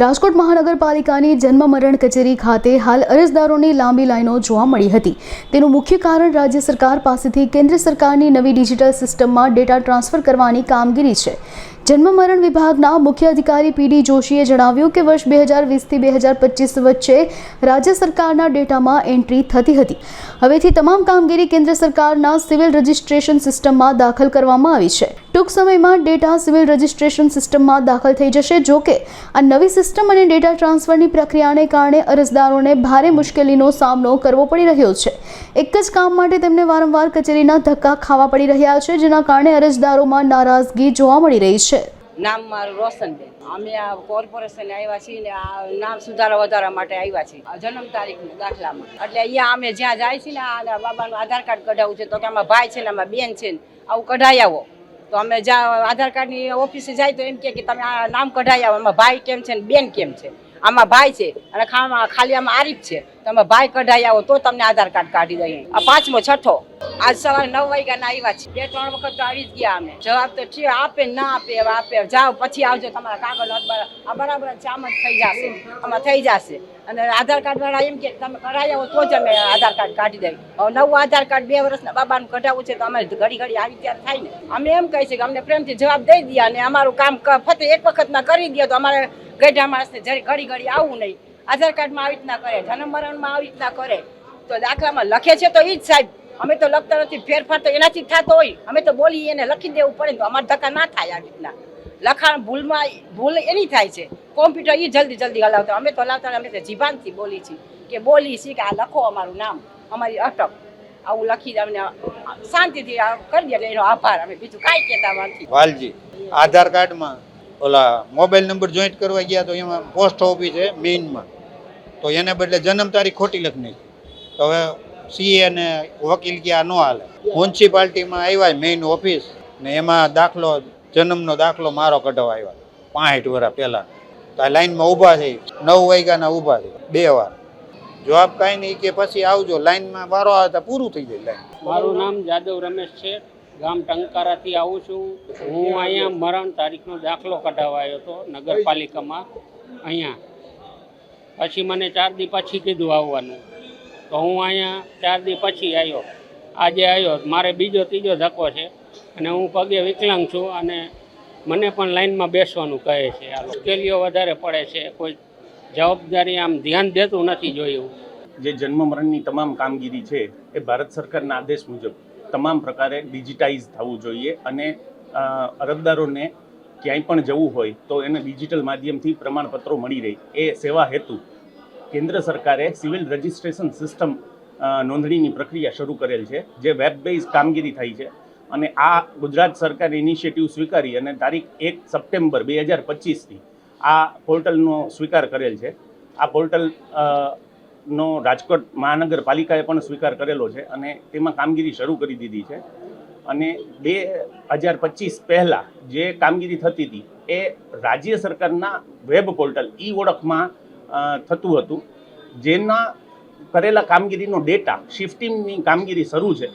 રાજકોટ મહાનગરપાલિકાની જન્મ મરણ કચેરી ખાતે હાલ અરજદારોની લાંબી લાઈનો જોવા મળી હતી. તેનું મુખ્ય કારણ રાજ્ય સરકાર પાસેથી કેન્દ્ર સરકારની નવી ડિજિટલ સિસ્ટમમાં ડેટા ટ્રાન્સફર કરવાની કામગીરી છે. જન્મ મરણ વિભાગના મુખ્ય અધિકારી પીડી જોશીએ જણાવ્યું કે વર્ષ બે હજાર વીસથી બે હજાર પચીસ વચ્ચે રાજ્ય સરકારના ડેટામાં એન્ટ્રી થતી હતી. હવેથી તમામ કામગીરી કેન્દ્ર સરકારના સિવિલ રજિસ્ટ્રેશન સિસ્ટમમાં દાખલ કરવામાં આવી છે. ટૂંક સમયમાં ડેટા સિવિલ રજિસ્ટ્રેશન સિસ્ટમમાં દાખલ થઈ જશે. જો કે, આ નવી સિસ્ટમ અને ડેટા ટ્રાન્સફરની પ્રક્રિયાને કારણે અરજદારોને ભારે મુશ્કેલીનો સામનો કરવો પડી રહ્યો છે. એક જ કામ માટે તેમને વારંવાર કચેરીના ધક્કા ખાવા પડી રહ્યા છે, જેના કારણે અરજદારોમાં નારાજગી જોવા મળી રહી છે. નામ મારું રોશનબેન. અમે આ કોર્પોરેશન આવ્યા છીએ ને આ નામ સુધારા વધારા માટે આવ્યા છીએ. જન્મ તારીખના દાખલામાં. એટલે અહીંયા અમે જ્યાં જાય છે ને આ બાબાનું આધાર કાર્ડ કઢાવવું છે, તો કે આમાં ભાઈ છે ને આમાં બેન છે ને આવું કઢાઈ આવો. તો અમે જ્યાં આધાર કાર્ડની ઓફિસે જાય તો એમ કે તમે આ નામ આવો. આમાં ભાઈ કેમ છે ને બેન કેમ છે? આમાં ભાઈ છે અને ખાલી આમાં આરીફ છે. તમે ભાઈ કઢાઈ આવો તો તમને આધાર કાર્ડ કાઢી દઈએ. આ પાંચમો છઠ્ઠો. આજ સવારે નવ વાગ્યાના આવ્યા છે બે, ત્રણ વખત તો આવી જ ગયા અમે. જવાબ તો છે, આપે ના આપે, હવે આપે. જાઓ, પછી આવજો તમારા કાગળ. આ બરાબર જામ જ થઈ જશે. આમાં થઈ જશે. અને આધાર કાર્ડ વાળા એમ કે, તમે કઢાઈ આવો તો જ અમે આધાર કાર્ડ કાઢી દઈએ. હવે નવું આધાર કાર્ડ બે વર્ષના બાબાનું કઢાવવું છે તો અમે ઘડી ઘડી આવી ત્યારે થાય ને. અમે એમ કહે છે કે અમને પ્રેમથી જવાબ દઈ દઈએ અને અમારું કામ ફતે એક વખતમાં કરી દઈએ તો અમારે ગઢા માણસને જરી ઘડી ઘડી આવવું નહીં. આધાર કાર્ડમાં આવી રીતના કરે, જન્મ મરણમાં આવી રીતના કરે. તો દાખલામાં લખે છે તો એ જ સાહેબ. અમે તો લખતા નથી, ફેરફાર તો એનાથી થતો હોય. અમે તો બોલી એને લખી દેવું પડે તો અમારે ધક્કા ના થાય આવી રીતના. લખાણ ભૂલમાં ભૂલ એની થાય છે. કોમ્પ્યુટર એ જલ્દી જલ્દી હલાવતા અમે તો હલાવતા અમે તો જીભાનથી બોલી છીએ કે બોલી છીએ કે આ લખો અમારું નામ, અમારી અટક. આવું લખી અમને શાંતિથી કરી દે એનો આભાર. અમે બીજું કાંઈ કહેતા નથી. વાલજી, આધાર કાર્ડમાં ઓલા મોબાઈલ નંબર જોઈન્ટ કરવા ગયા તો એમાં પોસ્ટ ઓફિસ છે મેઇનમાં. તો એને બદલે જન્મ તારીખ ખોટી લખની તો હવે સીએ ને વકીલ કે આ ન હાલે. મ્યુનિસિપાલિટીમાં આવ્યા મેઇન ઓફિસ ને એમાં દાખલો, જન્મનો દાખલો મારો કઢવા આવ્યા. પાંઠ વર્ષ પહેલાં. તો આ લાઇનમાં ઊભા થઈ નવ વાગ્યાના ઊભા થઈ બે વાર. જવાબ કાંઈ નહીં કે પછી આવજો. લાઈનમાં વારો આવે તો પૂરું થઈ જાય લાઈન. મારું નામ જાદવ રમેશ છે. ગામ ટંકારાથી આવું છું. હું અહીંયા મરણ તારીખનો દાખલો કઢાવવા આવ્યો હતો નગરપાલિકામાં. અહીંયા. પછી મને ચાર દી પછી કીધું આવવાનું. તો હું અહીંયા ચાર દી પછી આવ્યો. આજે આવ્યો. મારે બીજો ત્રીજો ધક્કો છે. અને હું પગે વિકલાંગ છું અને મને પણ લાઈનમાં બેસવાનું કહે છે. આ મુશ્કેલીઓ વધારે પડે છે. કોઈ જવાબદારી આમ ધ્યાન દેતું નથી જોયું. જે જન્મ મરણની તમામ કામગીરી છે એ ભારત સરકારના આદેશ મુજબ તમામ પ્રકારે ડિજિટાઇઝ થવું જોઈએ અને અરજદારોને ક્યાંય પણ જવું હોય તો એને ડિજિટલ માધ્યમથી પ્રમાણપત્રો મળી રહે. એ સેવા હેતુ. કેન્દ્ર સરકારે સિવિલ રજિસ્ટ્રેશન સિસ્ટમ નોંધણીની પ્રક્રિયા શરૂ કરેલ છે, જે વેબ બેઝ કામગીરી થઈ છે. અને આ ગુજરાત સરકારે ઇનિશિયેટિવ સ્વીકારી અને તારીખ એક સપ્ટેમ્બર બે હજાર પચીસથી આ પોર્ટલનો સ્વીકાર કરેલ છે. આ પોર્ટલ નો રાજકોટ મહાનગરપાલિકાએ પણ સ્વીકાર કરેલો છે અને તેમાં કામગીરી શરૂ કરી દીધી છે. અને બે હજાર પચીસ પહેલાં જે કામગીરી થતી હતી એ રાજ્ય સરકારના વેબ પોર્ટલ ઈ ઓળખમાં થતું હતું. જેના કરેલા કામગીરીનો ડેટા, શિફ્ટિંગની કામગીરી શરૂ છે.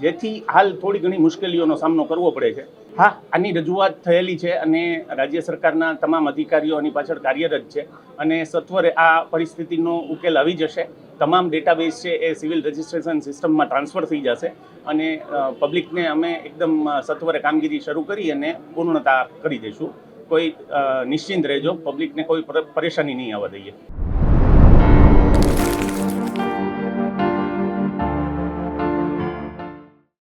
જેથી હાલ થોડી ઘણી મુશ્કેલીઓનો સામનો કરવો પડે છે. હા. આની રજૂઆત થયેલી છે અને રાજ્ય સરકારના તમામ અધિકારીઓ આની પાછળ કાર્યરત છે અને સત્વરે આ પરિસ્થિતિનો ઉકેલ આવી જશે. તમામ ડેટાબેઝ છે એ સિવિલ રજિસ્ટ્રેશન સિસ્ટમમાં ટ્રાન્સફર થઈ જશે અને પબ્લિકને અમે એકદમ સત્વરે કામગીરી શરૂ કરી અને પૂર્ણતા કરી દઈશું. કોઈ નિશ્ચિંત રહેજો. પબ્લિકને કોઈ પરેશાની નહીં આવવા દઈએ.